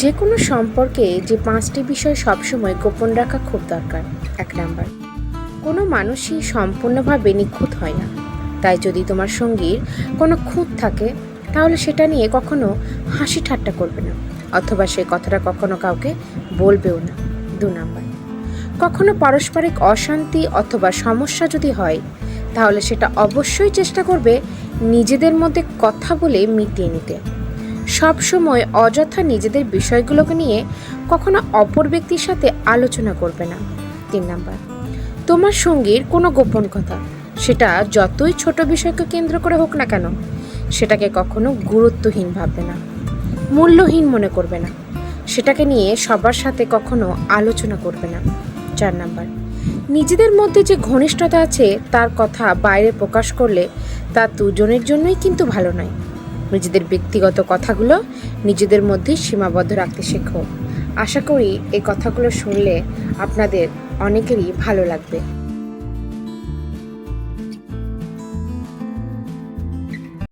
যে কোনো সম্পর্কে যে পাঁচটি বিষয় সবসময় গোপন রাখা খুব দরকার, এক নাম্বার। কোনো মানুষই সম্পূর্ণভাবে নিখুঁত হয় না। তাই যদি তোমার সঙ্গীর কোনো খুঁত থাকে, তাহলে সেটা নিয়ে কখনো হাসি ঠাট্টা করবে না, অথবা সেই কথাটা কখনো কাউকে বলবেও না, দু নাম্বার। কখনো পারস্পরিক অশান্তি অথবা সমস্যা যদি হয়, তাহলে সেটা অবশ্যই চেষ্টা করবে নিজেদের মধ্যে কথা বলে মিটিয়ে নিতে। সব সময় অযথা নিজেদের বিষয়গুলোকে নিয়ে কখনো অপর ব্যক্তির সাথে আলোচনা করবে না। তিন নাম্বার, তোমার সঙ্গীর কোনো গোপন কথা, সেটা যতই ছোট বিষয়কে কেন্দ্র করে হোক না কেন, সেটাকে কখনো গুরুত্বহীন ভাববে না, মূল্যহীন মনে করবে না, সেটাকে নিয়ে সবার সাথে কখনো আলোচনা করবে না। চার নাম্বার, নিজেদের মধ্যে যে ঘনিষ্ঠতা আছে, তার কথা বাইরে প্রকাশ করলে তা দুজনের জন্যই কিন্তু ভালো নয়। নিজেদের ব্যক্তিগত কথাগুলো নিজেদের মধ্যেই সীমাবদ্ধ রাখতে শেখো। আশা করি এই কথাগুলো শুনলে আপনাদের অনেকেরই ভালো লাগবে।